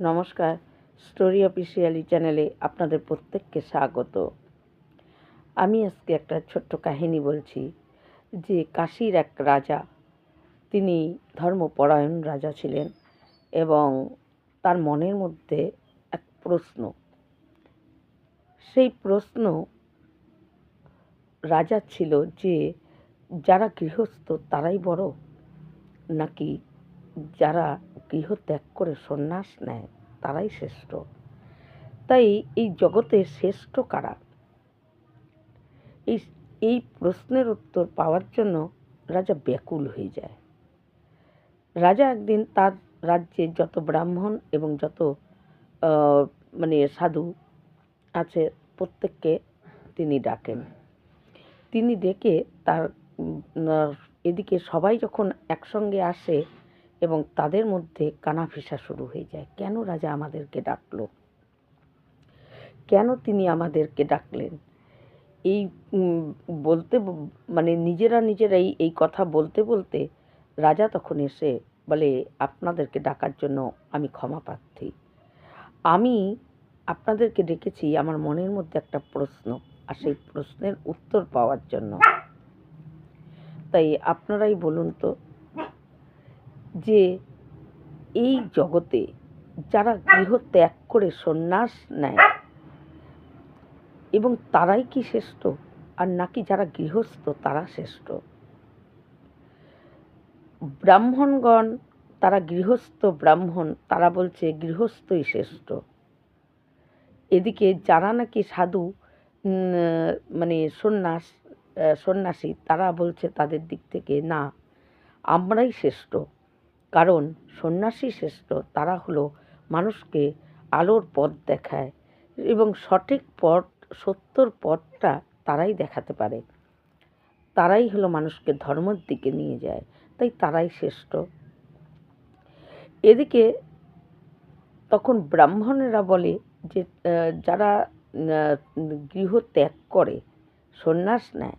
নমস্কার, story officially চ্যানেলে আপনাদের প্রত্যেককে স্বাগত। আমি আজকে একটা ছোট্ট কাহিনী বলছি যে কাশীর এক রাজা, তিনি ধর্মপরায়ণ রাজা ছিলেন এবং তার মনের মধ্যে এক প্রশ্ন। সেই প্রশ্ন রাজা ছিল যে, যারা গৃহস্থ তারাই বড় নাকি যারা গৃহ ত্যাগ করে সন্ন্যাস নেয়, তারাই শ্রেষ্ঠ। তাই এই জগতে শ্রেষ্ঠ কারা? এই এই প্রশ্নের উত্তর পাওয়ার জন্য রাজা ব্যাকুল হয়ে যায়। রাজা একদিন তার রাজ্যে যত ব্রাহ্মণ এবং যত মানে সাধু আছে, প্রত্যেককে তিনি ডাকেন। তিনি ডেকে তার এদিকে সবাই যখন একসঙ্গে আসে এবং তাদের মধ্যে কানাফিসা শুরু হয়ে যায়। কেন রাজা আমাদেরকে ডাকল? কেন তিনি আমাদেরকে ডাকলেন? এই বলতে মানে নিজেরা নিজেরাই এই কথা বলতে বলতে রাজা তখন এসে বলে, আপনাদেরকে ডাকার জন্য আমি ক্ষমা প্রার্থী। আমি আপনাদেরকে ডেকেছি আমার মনের মধ্যে একটা প্রশ্ন আর সেই প্রশ্নের উত্তর পাওয়ার জন্য। তাই আপনারাই বলুন তো যে এই জগতে যারা গৃহ ত্যাগ করে সন্ন্যাস নেয় এবং তারাই কি শ্রেষ্ঠ? আর নাকি যারা গৃহস্থ, তারা শ্রেষ্ঠ? ব্রাহ্মণগণ, তারা গৃহস্থ ব্রাহ্মণ, তারা বলছে গৃহস্থই শ্রেষ্ঠ। এদিকে যারা নাকি সাধু মানে সন্ন্যাস সন্ন্যাসী, তারা বলছে তাদের দিক থেকে না, আমরাই শ্রেষ্ঠ। কারণ সন্ন্যাসী শ্রেষ্ঠ, তারা হলো মানুষকে আলোর পথ দেখায় এবং সঠিক পথ, সত্যর পথটা তারাই দেখাতে পারে। তারাই হলো মানুষকে ধর্মের দিকে নিয়ে যায়, তাই তারাই শ্রেষ্ঠ। এদিকে তখন ব্রাহ্মণেরা বলে যে যারা গৃহ ত্যাগ করে, সন্ন্যাস নেয়,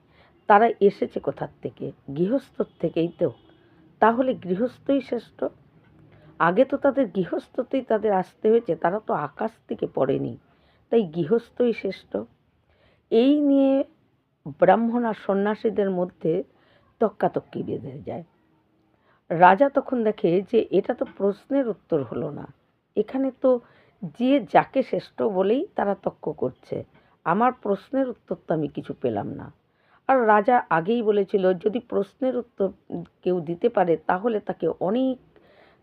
তারা এসেছে কোথার থেকে? গৃহস্থর থেকেই তো। তাহলে গৃহস্থই শ্রেষ্ঠ। আগে তো তাদের গৃহস্থতেই তাদের আসতে হয়েছে, তারা তো আকাশ থেকে পড়েনি। তাই গৃহস্থই শ্রেষ্ঠ। এই নিয়ে ব্রাহ্মণ আর সন্ন্যাসীদের মধ্যে তক্কাতক্কি বেঁধে যায়। রাজা তখন দেখে যে এটা তো প্রশ্নের উত্তর হলো না। এখানে তো যে যাকে শ্রেষ্ঠ বলেই তারা তক্ক করছে। আমার প্রশ্নের উত্তর তো আমি কিছু পেলাম না। আর রাজা আগেই বলেছিল, যদি প্রশ্নের উত্তর কেউ দিতে পারে, তাহলে তাকে অনেক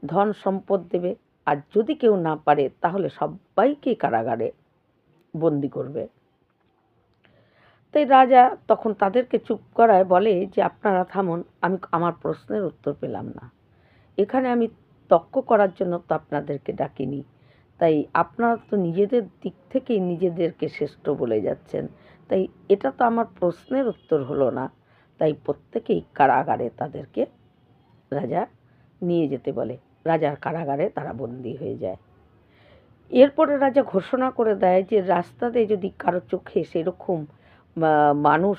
ধন সম্পদ দেবে। আর যদি কেউ না পারে, তাহলে সবাইকে কারাগারে বন্দি করবে। তাই রাজা তখন তাদেরকে চুপ করায় বলে যে, আপনারা থামুন, আমি আমার প্রশ্নের উত্তর পেলাম না। এখানে আমি তক্ক করার জন্য তো আপনাদেরকে ডাকিনি। তাই আপনারা তো নিজেদের দিক থেকেই নিজেদেরকে শ্রেষ্ঠ বলে যাচ্ছেন। তাই এটা তো আমার প্রশ্নের উত্তর হলো না। তাই প্রত্যেকেই কারাগারে তাদেরকে রাজা নিয়ে যেতে বলে। রাজার কারাগারে তারা বন্দি হয়ে যায়। এরপরে রাজা ঘোষণা করে দেয় যে, রাস্তাতে যদি কারও চোখে সেরকম মানুষ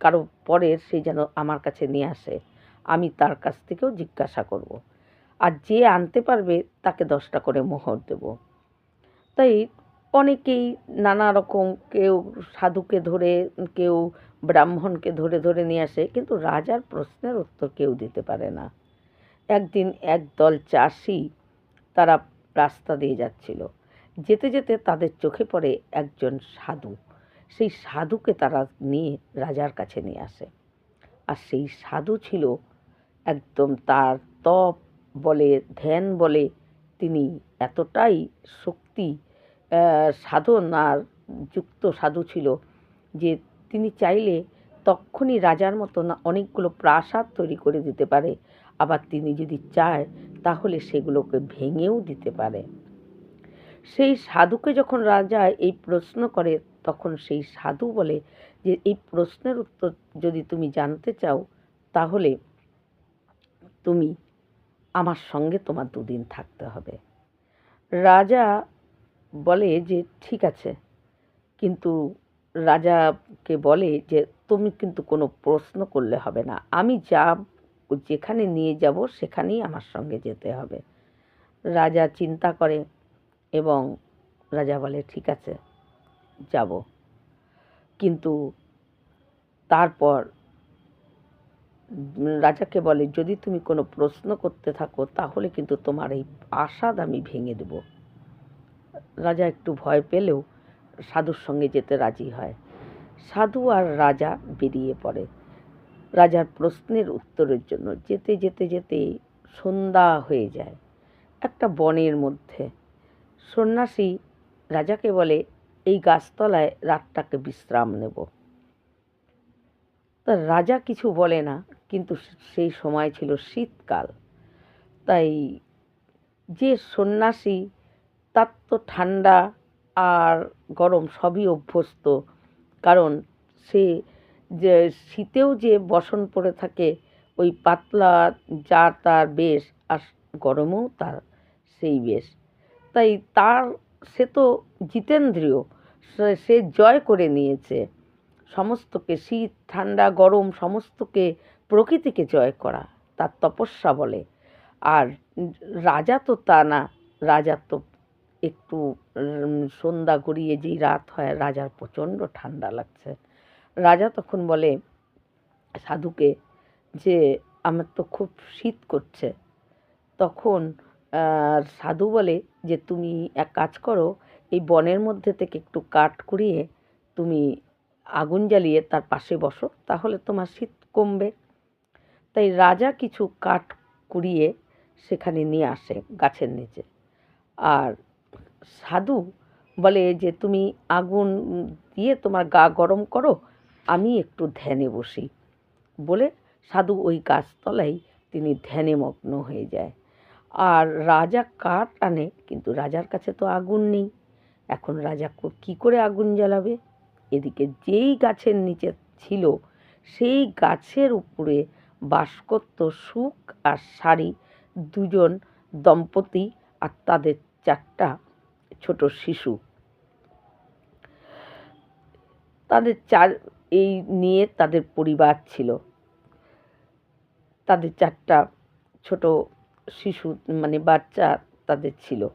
কারও পরের সে যেন আমার কাছে নিয়ে আসে। আমি তার কাছ থেকেও জিজ্ঞাসা করব। আর যে আনতে পারবে, তাকে দশটা করে মোহর দেব। তাই অনেকেই নানা রকম কেউ সাধুকে ধরে, কেউ ব্রাহ্মণকে ধরে ধরে নিয়ে আসে, কিন্তু রাজার প্রশ্নের উত্তর কেউ দিতে পারে না। একদিন একদল চাষি তারা রাস্তা দিয়ে যাচ্ছিল। যেতে যেতে তাদের চোখে পড়ে একজন সাধু। সেই সাধুকে তারা নিয়ে রাজার কাছে নিয়ে আসে। আর সেই সাধু ছিল একদম তার তপ বলে, ধ্যান বলে, তিনি এতটাই শক্তি সাধনার যুক্ত সাধু ছিল যে তিনি চাইলে তক্ষুনি রাজার মতো না অনেকগুলো প্রাসাদ তৈরি করে দিতে পারে। আবার তিনি যদি চায়, তাহলে সেগুলোকে ভেঙেও দিতে পারে। সেই সাধুকে যখন রাজা এই প্রশ্ন করে, তখন সেই সাধু বলে যে, এই প্রশ্নের উত্তর যদি তুমি জানতে চাও, তাহলে তুমি আমার সঙ্গে তোমার দুদিন থাকতে হবে। রাজা বলে যে, ঠিক আছে। কিন্তু রাজাকে বলে যে, তুমি কিন্তু কোনো প্রশ্ন করলে হবে না। আমি যা যেখানে নিয়ে যাব, সেখানেই আমার সঙ্গে যেতে হবে। রাজা চিন্তা করে এবং রাজা বলে, ঠিক আছে, যাব। কিন্তু তারপর রাজাকে বলে, যদি তুমি কোনো প্রশ্ন করতে থাকো, তাহলে কিন্তু তোমার এই আশাদ আমি ভেঙে দেব। রাজা একটু ভয় পেলেও সাধুর সঙ্গে যেতে রাজি হয়। সাধু আর রাজা বেরিয়ে পড়ে। রাজার প্রশ্নের উত্তরের জন্য যেতে যেতে যেতে সন্ধ্যা হয়ে যায় একটা বনের মধ্যে। সন্ন্যাসী রাজাকে বলে, এই গাছতলায় রাতটাকে বিশ্রাম নেব। তা রাজা কিছু বলে না, কিন্তু সেই সময় ছিল শীতকাল। তাই যে সন্ন্যাসী তার তো ঠান্ডা আর গরম সবই অভ্যস্ত। কারণ সে যে শীতেও যে বসন পড়ে থাকে, ওই পাতলা যা তার বেশ আর গরমেও তার সেই বেশ। তাই তার, সে তো জিতেন্দ্রীয় সে জয় করে নিয়েছে। সমস্তকে শীত, ঠান্ডা, গরম, সমস্তকে প্রকৃতিকে জয় করা, তার তপস্যা বলে। আর রাজা তো তা না, রাজা তো একটু সন্ধ্যা গড়িয়ে যেই রাত হয়, রাজার প্রচণ্ড ঠান্ডা লাগছে। রাজা তখন বলে, সাধুকে, যে আমার তো খুব শীত করছে। তখন সাধু বলে, যে তুমি এক কাজ করো, এই বনের মধ্যে থেকে একটু কাঠ কুড়িয়ে তুমি আগুন জ্বালিয়ে তার পাশে বসো, তাহলে তোমার শীত কমবে। তাই রাজা কিছু কাঠ কুড়িয়ে সেখানে নিয়ে আসে গাছের নিচে। আর সাধু বলে যে, তুমি আগুন দিয়ে তোমার গা গরম করো, আমি একটু ধ্যানে বসি। বলে সাধু ওই গাছতলায় তিনি ধ্যানে মগ্ন হয়ে যায়। আর রাজা কাঠ আনে কিন্তু রাজার কাছে তো আগুন নেই। এখন রাজা কো- কি করে আগুন জ্বালাবে? এদিকে যেই গাছের নিচে ছিল, সেই গাছের উপরে বাস করত সুখ আর শাড়ি, দুজন দম্পতি আর তাদের চারটা ছোট শিশু। তাদের চার, এই নিয়ে তাদের পরিবার ছিল। তাদের চারটা ছোট শিশু মানে বাচ্চা তাদের ছিল।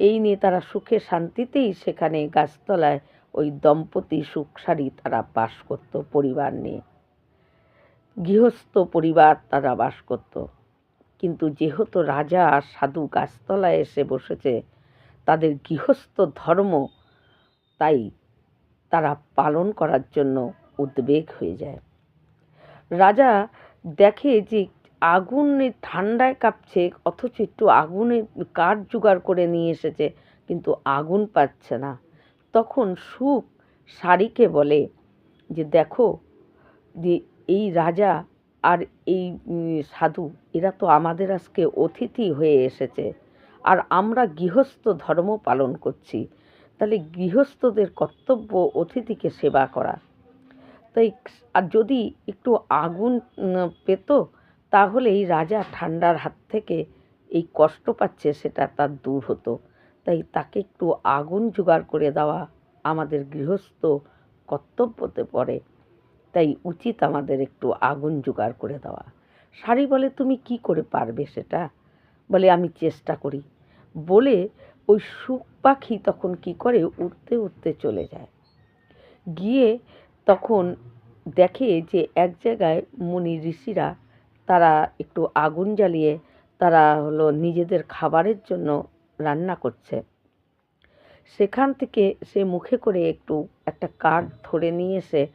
এই নিয়ে তারা সুখে শান্তিতেই সেখানে গাছতলায় ওই দম্পতি সুখ সারি তারা বাস করত পরিবার নিয়ে। গৃহস্থ পরিবার তারা বাস করত। কিন্তু যেহেতু রাজা সাধু গাছতলায় এসে বসেছে তাদের গৃহস্থ ধর্ম তাই তারা পালন করার জন্য উদ্বেগ হয়ে যায়। রাজা দেখে যে আগুনে ঠান্ডায় কাঁপছে, অথচ একটু আগুনে কাঠ জোগাড় করে নিয়ে এসেছে, কিন্তু আগুন পাচ্ছে না। তখন সুখ শাড়িকে বলে যে, দেখো যে এই রাজা আর এই সাধু, এরা তো আমাদের আজকে অতিথি হয়ে এসেছে। আর আমরা গৃহস্থ ধর্ম পালন করছি। তাহলে গৃহস্থদের কর্তব্য অতিথিকে সেবা করা। তাই আর যদি একটু আগুন পেত, তাহলে এই রাজা ঠান্ডার হাত থেকে এই কষ্ট পাচ্ছে সেটা তার দূর হতো। তাই তাকে একটু আগুন জোগাড় করে দেওয়া আমাদের গৃহস্থ কর্তব্যতে পড়ে। তাই উচিত আমাদের একটু আগুন জোগাড় করে দেওয়া। শাড়ি বলে, তুমি কি করে পারবে সেটা? বলে, আমি চেষ্টা করি। বলে ওই সুখ পাখি তখন কি করে? উড়তে উড়তে চলে যায়। গিয়ে তখন দেখে যে এক জায়গায় মুনি ঋষিরা তারা একটু আগুন জ্বালিয়ে তারা হলো নিজেদের খাবারের জন্য রান্না করছে। সেখান থেকে সে মুখে করে একটু একটা কাঠ ধরে নিয়ে এসে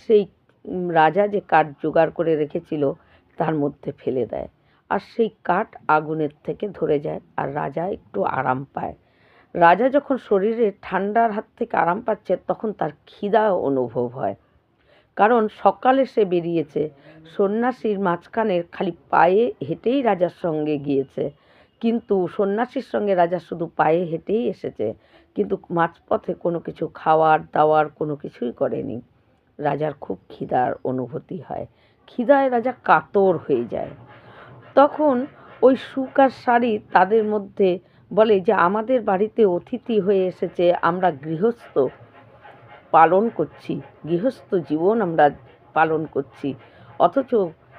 সেই রাজা যে কাঠ জোগাড় করে রেখেছিল তার মধ্যে ফেলে দেয়। আর সেই কাঠ আগুনের থেকে ধরে যায় আর রাজা একটু আরাম পায়। রাজা যখন শরীরে ঠান্ডার হাত থেকে আরাম পাচ্ছে, তখন তার খিদা অনুভব হয়। কারণ সকালে সে বেরিয়েছে, সন্ন্যাসীর মাঝখানে খালি পায়ে হেঁটেই রাজার সঙ্গে গিয়েছে। কিন্তু সন্ন্যাসীর সঙ্গে রাজা শুধু পায়ে হেঁটেই এসেছে, কিন্তু মাঝপথে কোনো কিছু খাওয়ার, দাওয়ার কোনো কিছুই করেনি। রাজার খুব খিদার অনুভূতি হয়। খিদায় রাজা কাতর হয়ে যায়। তখন ওই সুখ আর শাড়ি তাদের মধ্যে বলে যে, আমাদের বাড়িতে অতিথি হয়ে এসেছে, আমরা গৃহস্থ, পালন করছি। গৃহস্থ জীবন আমরা পালন করছি। অথচ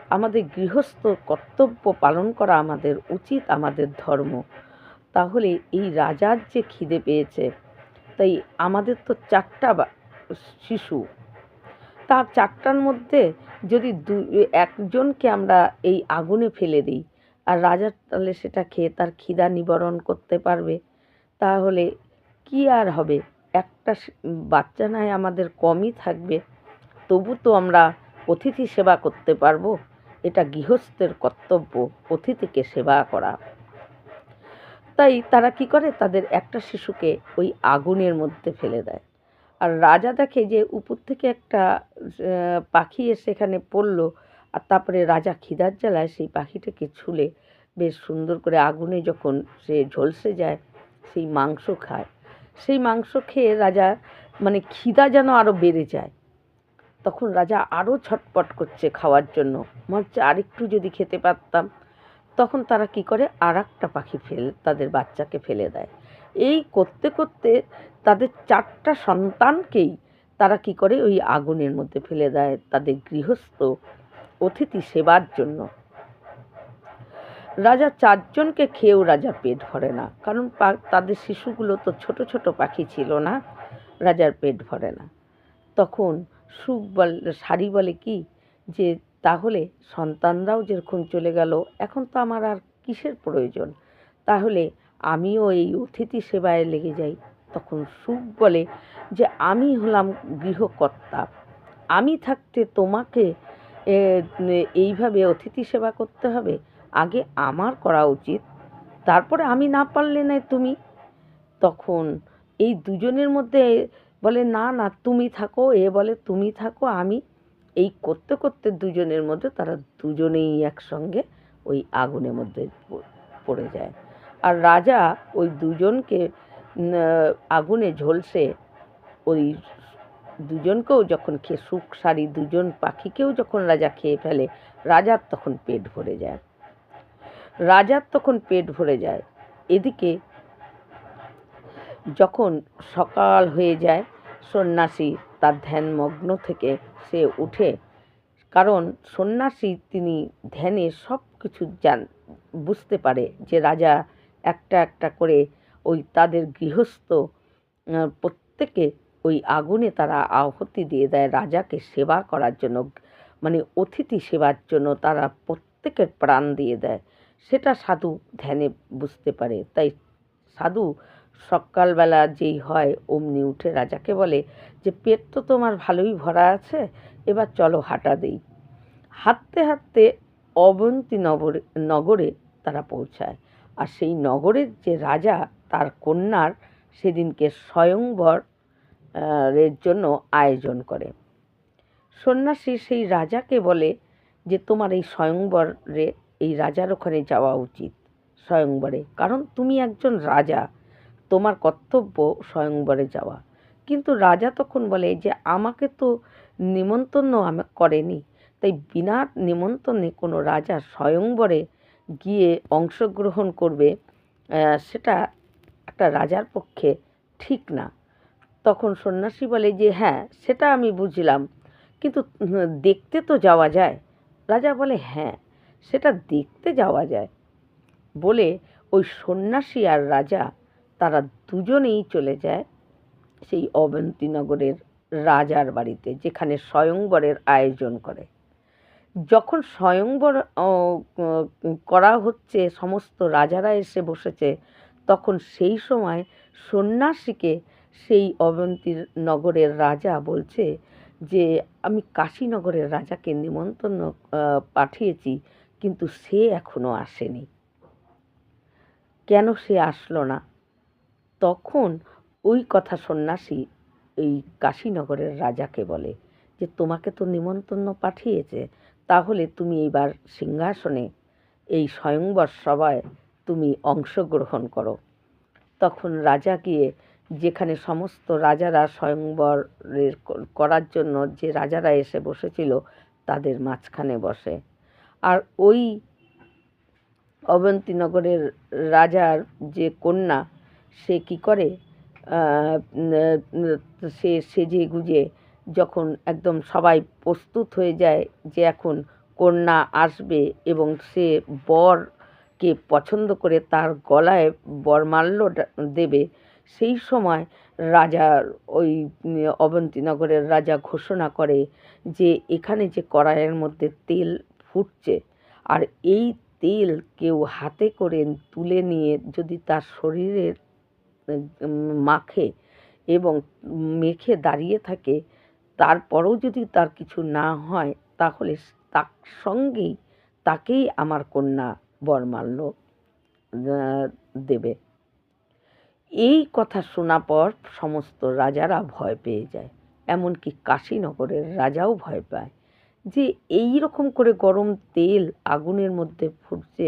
আমাদের গৃহস্থ কর্তব্য পালন করা আমাদের উচিত, আমাদের ধর্ম। তাহলে এই রাজার যে খিদে পেয়েছে, তাই আমাদের তো চারটা শিশু। তার চারটার মধ্যে যদি দু, একজনকে আমরা এই আগুনে ফেলে দিই আর রাজা তাহলে সেটা খেয়ে তার খিদা নিবারণ করতে পারবে, তাহলে কি আর হবে? একটা বাচ্চা নয় আমাদের কমই থাকবে, তবু তো আমরা অতিথি সেবা করতে পারব, এটা গৃহস্থের কর্তব্য, অতিথিকে সেবা করা। তাই তারা কি করে? তাদের একটা শিশুকে ওই আগুনের মধ্যে ফেলে দেয়। আর রাজা দেখে যে উপর থেকে একটা পাখি এসে এখানে পড়ল আর তারপরে রাজা খিদার জ্বালায় সেই পাখিটাকে ছুলে বেশ সুন্দর করে আগুনে যখন সে ঝলসে যায়, সেই মাংস খায়। সেই মাংস খেয়ে রাজা মানে খিদা যেন আরও বেড়ে যায়। তখন রাজা আরও ছটপট করছে খাওয়ার জন্য। মনে হচ্ছে আরেকটু যদি খেতে পারতাম। তখন তারা কি করে? আর একটা পাখি ফেল, তাদের বাচ্চাকে ফেলে দেয়। এই করতে করতে তাদের চারটা সন্তানকেই তারা কি করে? ওই আগুনের মধ্যে ফেলে দেয় তাদের গৃহস্থ অতিথি সেবার জন্য। রাজা চারজনকে খেয়েও রাজার পেট ভরে না। কারণ তাদের শিশুগুলো তো ছোট ছোট পাখি ছিল না, রাজার পেট ভরে না। তখন সুখ বল শাড়ি বলে কি? যে তাহলে সন্তানরাও যেরকম চলে গেল, এখন তো আমার আর কিসের প্রয়োজন? তাহলে আমিও এই অতিথি সেবায় লেগে যাই। তখন সুখ বলে যে, আমি হলাম গৃহকর্তা। আমি থাকতে তোমাকে এইভাবে অতিথি সেবা করতে হবে? আগে আমার করা উচিত। তারপরে আমি না পারলে না তুমি? তখন এই দুজনের মধ্যে বলে, না না, তুমি থাকো। এ বলে, তুমি থাকো, আমি। এই করতে করতে দুজনের মধ্যে তারা দুজনেই একসঙ্গে ওই আগুনের মধ্যে পড়ে যায়। আর রাজা ওই দুজনকে আগুনে ঝলসে ওই দুজনকেও যখন খেয়ে সুখ সারি দুজন পাখিকেও যখন রাজা খেয়ে ফেলে, রাজার তখন পেট ভরে যায়। রাজার তখন পেট ভরে যায়। এদিকে যখন সকাল হয়ে যায়, সন্ন্যাসী তার ধ্যানমগ্ন থেকে সে উঠে, কারণ সন্ন্যাসী তিনি ধ্যানে সব কিছু জান, বুঝতে পারে যে রাজা একটা একটা করে ওই তাদের গৃহস্থ প্রত্যেকে ওই আগুনে তারা আহুতি দিয়ে দেয় রাজাকে সেবা করার জন্য মানে অতিথি সেবার জন্য তারা প্রত্যেকের প্রাণ দিয়ে দেয়। সেটা সাধু ধ্যানে বুঝতে পারে। তাই সাধু সকালবেলা যেই হয় অমনি উঠে রাজাকে বলে যে, পেট তো তোমার ভালোই ভরা আছে, এবার চলো হাঁটা দেই। হাঁটতে হাঁটতে অবন্তী নগরে নগরে তারা পৌঁছায়। আর সেই নগরের যে রাজা, তার কন্যার সেদিনকে স্বয়ংবর এর জন্য আয়োজন করে। সন্ন্যাসী সেই রাজাকে বলে যে, তোমার এই স্বয়ংবরে, এই রাজার ওখানে যাওয়া উচিত, স্বয়ংবরে। কারণ তুমি একজন রাজা, তোমার কর্তব্য স্বয়ংবরে যাওয়া। কিন্তু রাজা তখন বলে যে, আমাকে তো নিমন্ত্রণ আমা করেনি। তাই বিনা নিমন্ত্রণে কোনো রাজা স্বয়ংবরে গিয়ে অংশগ্রহণ করবে সেটা একটা রাজার পক্ষে ঠিক না। তখন সন্ন্যাসী বলে যে হ্যাঁ সেটা আমি বুঝলাম। কিন্তু দেখতে তো যাওয়া যায়। রাজা বলে হ্যাঁ সেটা দেখতে যাওয়া যায়। বলে ওই সন্ন্যাসী আর রাজা, তারা দুজনেই চলে যায় সেই অবন্তীনগরের রাজার বাড়িতে, যেখানে স্বয়ংবরের আয়োজন করে। যখন স্বয়ংবর করা হচ্ছে, সমস্ত রাজারা এসে বসেছে, তখন সেই সময় সন্ন্যাসীকে সেই অবন্তীর নগরের রাজা বলছে যে, আমি কাশীনগরের রাজাকে নিমন্ত্রণ পাঠিয়েছি, কিন্তু সে এখনও আসেনি। কেন সে আসলো না? তখন ওই কথা সন্ন্যাসী এই কাশীনগরের রাজাকে বলে যে, তোমাকে তো নিমন্ত্রণ পাঠিয়েছে তাহলে তুমি এইবার সিংহাসনে এই স্বয়ংবর সভায় তুমি অংশগ্রহণ করো। তখন রাজা গিয়ে যেখানে সমস্ত রাজারা স্বয়ংবরের করার জন্য যে রাজারা এসে বসেছিল তাদের মাঝখানে বসে। আর ওই অবন্তীনগরের রাজার যে কন্যা, সে কি করে? সে সেজে গুজে যখন একদম সবাই প্রস্তুত হয়ে যায় যে এখন কন্যা আসবে এবং সে বর কে পছন্দ করে তার গলায় বরমাল্য দেবে, সেই সময় রাজা ওই অবন্তীনগরের রাজা ঘোষণা করে যে এখানে যে কড়াইয়ের মধ্যে তেল ফুটছে আর এই তেল কেউ হাতে করে তুলে নিয়ে যদি তার শরীরের মাখে এবং মেখে দাঁড়িয়ে থাকে তারপরেও যদি তার কিছু না হয়, তাহলে তার সঙ্গেই তাকেই আমার কন্যা বরমাল্য দেবে। এই কথা শোনা পর সমস্ত রাজারা ভয় পেয়ে যায়। এমনকি কাশীনগরের রাজাও ভয় পায় যে এই রকম করে গরম তেল আগুনের মধ্যে ফুটছে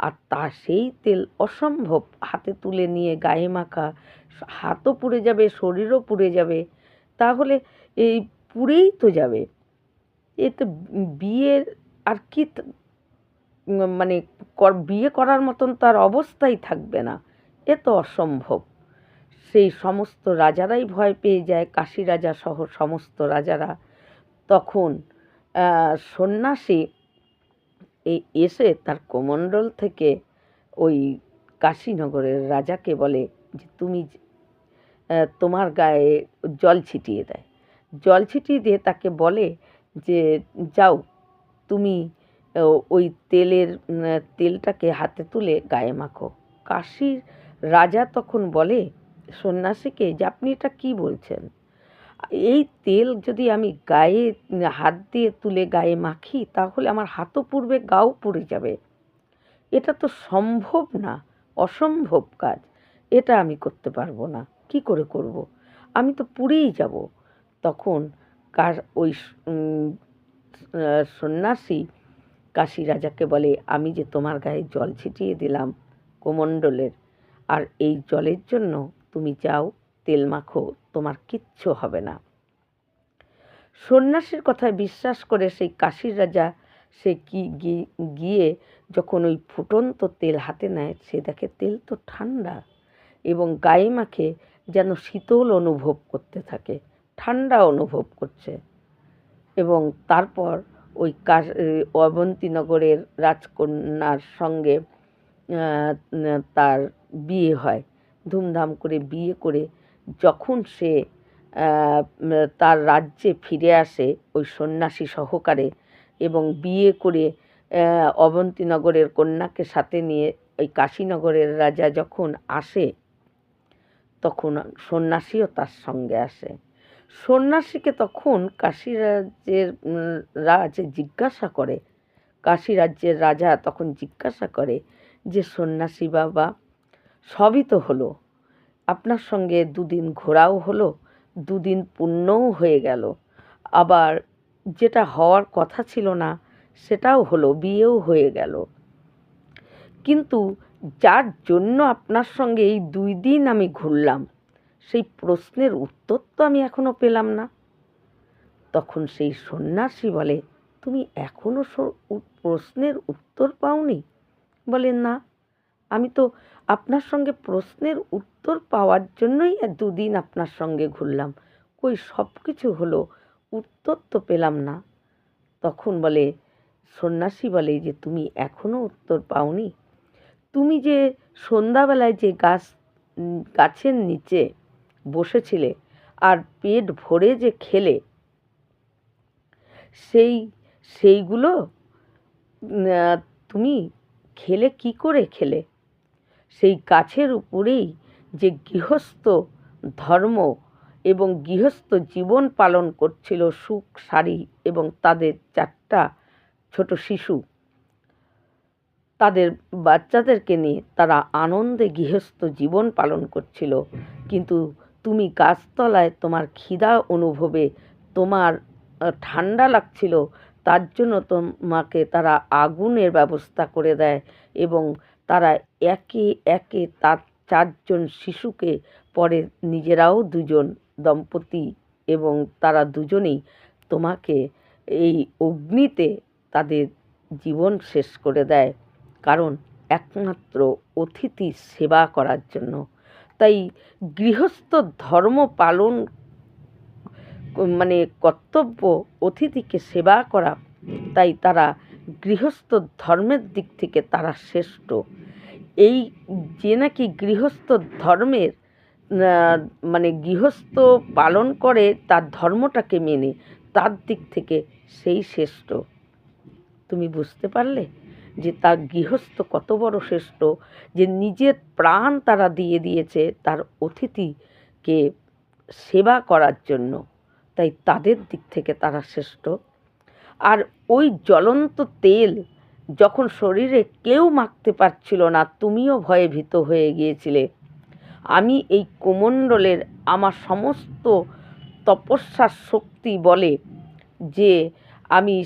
আর তা সেই তেল অসম্ভব। হাতে তুলে নিয়ে গায়ে মাখা, হাতও পুড়ে যাবে, শরীরও পুড়ে যাবে। তাহলে এই পুড়েই তো যাবে। এতে বিয়ের আর কি মানে বিয়ে করার মতন তার অবস্থাই থাকবে না। এ তো অসম্ভব। সেই সমস্ত রাজারাই ভয় পেয়ে যায়, কাশী রাজা সহ সমস্ত রাজারা। তখন সন্ন্যাসী এই এসে তার কোমণ্ডল থেকে ওই কাশীনগরের রাজাকে বলে যে, তুমি তোমার গায়ে জল ছিটিয়ে দেয়। জল ছিটিয়ে দিয়ে তাকে বলে যে, যাও, তুমি ওই তেলের তেলটাকে হাতে তুলে গায়ে মাখো। কাশীর রাজা তখন বলে, সন্ন্যাসীকে, যে আপনি এটা কী বলছেন? এই তেল যদি আমি গায়ে, হাত দিয়ে তুলে গায়ে মাখি, তাহলে আমার হাতও পুড়বে, গাও পুড়ে যাবে। এটা তো সম্ভব না, অসম্ভব কাজ। এটা আমি করতে পারব না। কি করে করব? আমি তো পুড়েই যাব। তখন কার ওই সন্ন্যাসী কাশী রাজাকে বলে, আমি যে তোমার গায়ে জল ছিটিয়ে দিলাম কোমণ্ডলের আর এই জলের জন্য তুমি যাও তেল মাখো, তোমার কিচ্ছু হবে না। সন্ন্যাসীর কথায় বিশ্বাস করে সেই কাশীর রাজা, সে কি গিয়ে যখন ওই ফুটন্ত তেল হাতে নেয়, সে দেখে তেল তো ঠান্ডা এবং গায়ে মাখে যেন শীতল অনুভব করতে থাকে। ঠান্ডা অনুভব করছে। এবং তারপর ওই কাশ, অবন্তীনগরের রাজকন্যার সঙ্গে তার বিয়ে হয়। ধুমধাম করে বিয়ে করে যখন সে তার রাজ্যে ফিরে আসে ওই সন্ন্যাসী সহকারে এবং বিয়ে করে অবন্তীনগরের কন্যাকে সাথে নিয়ে ওই কাশীনগরের রাজা যখন আসে, তখন সন্ন্যাসীও তার সঙ্গে আসে। সন্ন্যাসীকে তখন কাশী রাজ্যের রাজ জিজ্ঞাসা করে। কাশী রাজ্যের রাজা তখন জিজ্ঞাসা করে যে, সন্ন্যাসী বাবা, সবই তো হলো। আপনার সঙ্গে দুদিন ঘোরাও হলো, দুদিন পুণ্যও হয়ে গেল। আবার যেটা হওয়ার কথা ছিল না, সেটাও হলো, বিয়েও হয়ে গেল। কিন্তু যার জন্য আপনার সঙ্গে এই দুই দিন আমি ঘুরলাম সেই প্রশ্নের উত্তর তো আমি এখনও পেলাম না। তখন সেই সন্ন্যাসী বলে, তুমি এখনও স- উ- প্রশ্নের উত্তর পাওনি? বলে, না, আমি তো আপনার সঙ্গে প্রশ্নের উত্তর পাওয়ার জন্যই দুদিন আপনার সঙ্গে ঘুরলাম। কই সব কিছু হলো, উত্তর তো পেলাম না। তখন বলে, সন্ন্যাসী বলে, যে তুমি এখনও উত্তর পাওনি? তুমি যে সন্ধ্যাবেলায় যে গাছ গাছের নিচে বসেছিলে আর পেট ভরে যে খেলে, সেই, সেইগুলো তুমি খেলে কি করে খেলে? সেই গাছের উপরেই যে গৃহস্থ ধর্ম এবং গৃহস্থ জীবন পালন করছিল সুখ সারি এবং তাদের চারটা ছোট শিশু, তাদের বাচ্চাদেরকে নিয়ে তারা আনন্দে গৃহস্থ জীবন পালন করছিল। কিন্তু তুমি গাছতলায় তোমার খিদা অনুভবে, তোমার ঠান্ডা লাগছিল, তার জন্য তোমাকে তারা আগুনের ব্যবস্থা করে দেয় এবং তারা একে একে তার চারজন শিশুকে পরে নিজেরাও দুজন দম্পতি এবং তারা দুজনেই তোমাকে এই অগ্নিতে তাদের জীবন শেষ করে দেয়। কারণ একমাত্র অতিথি সেবা করার জন্য। তাই গৃহস্থ ধর্ম পালন মানে কর্তব্য অতিথিকে সেবা করা, তাই তারা গৃহস্থ ধর্মের দিক থেকে তারা শ্রেষ্ঠ। এই যে নাকি গৃহস্থ ধর্মের মানে গৃহস্থ পালন করে তার ধর্মটাকে মেনে, তার দিক থেকে সেই শ্রেষ্ঠ। তুমি বুঝতে পারলে? যে তার গৃহস্থ কত বড় শ্রেষ্ঠ, যে নিজের প্রাণ তারা দিয়ে দিয়েছে তার অতিথিকে সেবা করার জন্য। তাই তাদের দিক থেকে তারা শ্রেষ্ঠ। আর ওই জ্বলন্ত তেল যখন শরীরে কেউ মাখতে পারছিল না, তুমিও ভয়ে ভীত হয়ে গিয়েছিলে। আমি এই কোমণ্ডলের আমার সমস্ত তপস্যার শক্তি বলে যে আমি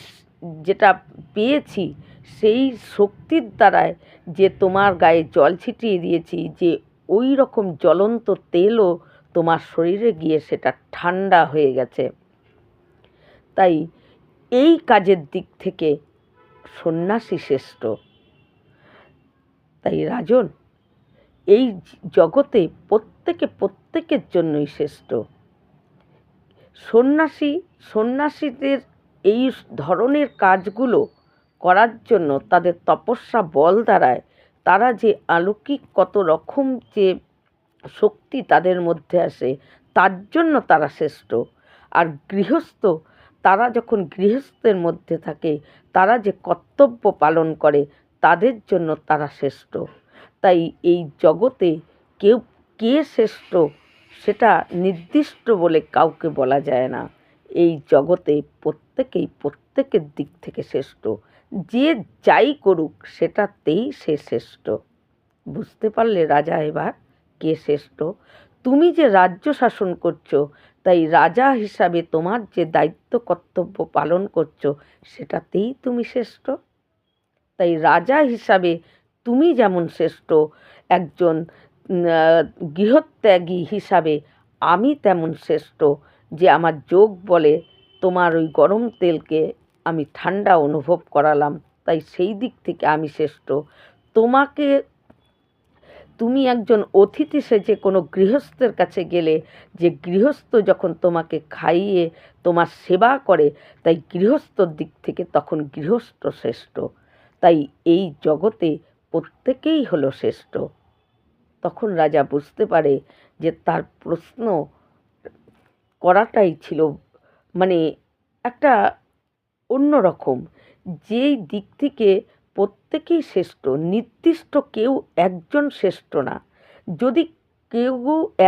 যেটা পেয়েছি সেই শক্তির দ্বারায় যে তোমার গায়ে জল ছিটিয়ে দিয়েছি, যে ওই রকম জ্বলন্ত তেলও তোমার শরীরে গিয়ে সেটা ঠান্ডা হয়ে গেছে। তাই এই কাজের দিক থেকে সন্ন্যাসী শ্রেষ্ঠ। তাই রাজন, এই জগতে প্রত্যেকে প্রত্যেকের জন্যই শ্রেষ্ঠ। সন্ন্যাসী, সন্ন্যাসীদের এই ধরনের কাজগুলো করার জন্য তাদের তপস্যা বল দ্বারায় তারা যে আলৌকিক কত রকম যে শক্তি তাদের মধ্যে আসে, তার জন্য তারা শ্রেষ্ঠ। আর গৃহস্থ, তারা যখন গৃহস্থের মধ্যে থাকে, তারা যে কর্তব্য পালন করে, তাদের জন্য তারা শ্রেষ্ঠ। তাই এই জগতে কেউ, কে শ্রেষ্ঠ সেটা নির্দিষ্ট বলে কাউকে বলা যায় না। এই জগতে প্রত্যেকেই প্রত্যেকের দিক থেকে শ্রেষ্ঠ। যে যাই করুক, সেটাতেই সে শ্রেষ্ঠ। বুঝতে পারলে রাজা এবার কে শ্রেষ্ঠ? তুমি যে রাজ্য শাসন করছ, তাই রাজা হিসাবে তোমার যে দায়িত্ব কর্তব্য পালন করছ, সেটাতেই তুমি শ্রেষ্ঠ। তাই রাজা হিসাবে তুমি যেমন শ্রেষ্ঠ, একজন গৃহত্যাগী হিসাবে আমি তেমন শ্রেষ্ঠ, যে আমার যোগ বলে তোমার ওই গরম তেলকে আমি ঠান্ডা অনুভব করালাম, তাই সেই দিক থেকে আমি শ্রেষ্ঠ। তোমাকে, তুমি একজন অতিথি সেজে কোনো গৃহস্থের কাছে গেলে, যে গৃহস্থ যখন তোমাকে খাইয়ে, তোমার সেবা করে, তাই গৃহস্থর দিক থেকে তখন গৃহস্থ শ্রেষ্ঠ। তাই এই জগতে প্রত্যেকেই হলো শ্রেষ্ঠ। তখন রাজা বুঝতে পারে যে তার প্রশ্ন করাটাই ছিল মানে একটা অন্যরকম। যেই দিক থেকে প্রত্যেকেই শ্রেষ্ঠ, নির্দিষ্ট কেউ একজন শ্রেষ্ঠ না। যদি কেউ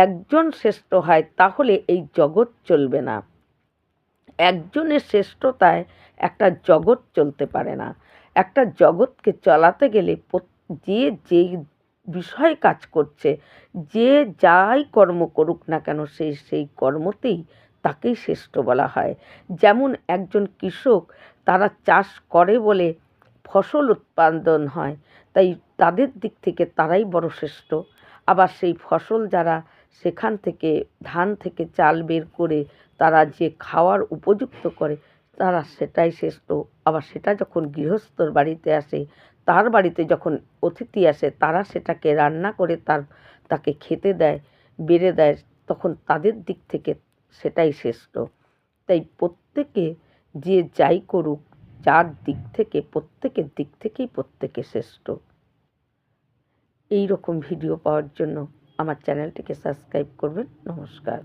একজন শ্রেষ্ঠ হয়, তাহলে এই জগৎ চলবে না। একজনের শ্রেষ্ঠতায় একটা জগৎ চলতে পারে না। একটা জগৎকে চালাতে গেলে যে যেই বিষয়ে কাজ করছে, যে যাই কর্ম করুক না কেন সেই সেই কর্মতেই তাকেই শ্রেষ্ঠ বলা হয়। যেমন একজন কৃষক তারা চাষ করে বলে ফসল উৎপাদন হয়, তাই তাদের দিক থেকে তারাই বড় শ্রেষ্ঠ। আবার সেই ফসল যারা সেখান থেকে ধান থেকে চাল বের করে তারা যে খাওয়ার উপযুক্ত করে, তারা সেটাই শ্রেষ্ঠ। আবার সেটা যখন গৃহস্থর বাড়িতে আসে, তার বাড়িতে যখন অতিথি আসে, তারা সেটাকে রান্না করে তার, তাকে খেতে দেয়, বেড়ে দেয়, তখন তাদের দিক থেকে সেটাই শ্রেষ্ঠ তাই প্রত্যেকে যে যাই করুক, যার দিক থেকে, প্রত্যেকের দিক থেকেই প্রত্যেকে শ্রেষ্ঠ। এই রকম ভিডিও পাওয়ার জন্য আমার চ্যানেলটিকে সাবস্ক্রাইব করবেন। নমস্কার।